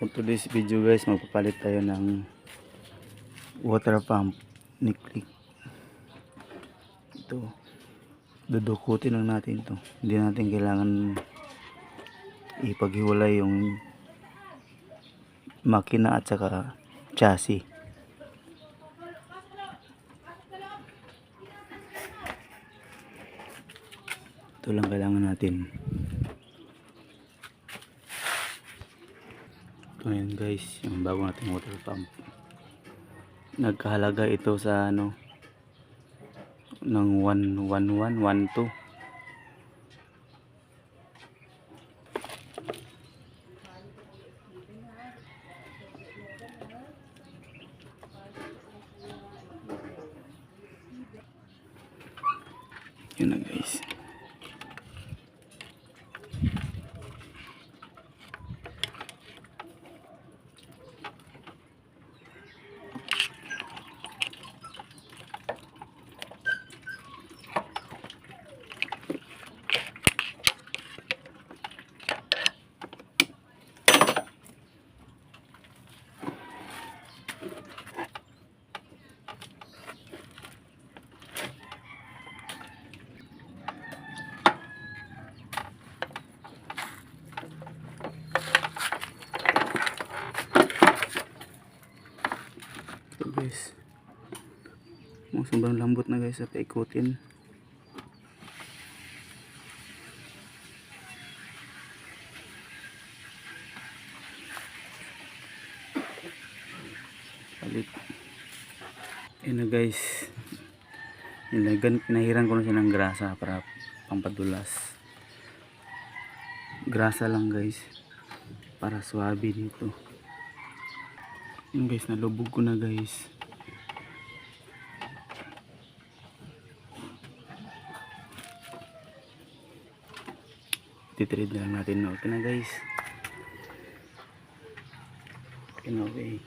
For today's video guys, magpapalit tayo ng water pump ni Click. Ito. Dudukutin lang natin to. Hindi natin kailangan ipaghiwalay yung makina at saka chassis. Ito lang kailangan natin. Ito yun guys, yung bago nating water pump. Nagkahalaga ito sa ano ng 111, 12. Yun na guys. Ito guys. Mga sobrang lambot na guys sa paikutin. Palit. Yan na guys. Nilagan, pinahiran ko na siya ng grasa para pampadulas. Grasa lang guys. Para swabe dito. Yun guys, nalubog ko na guys. Titrade na lang natin na okay na guys. Okay na okay.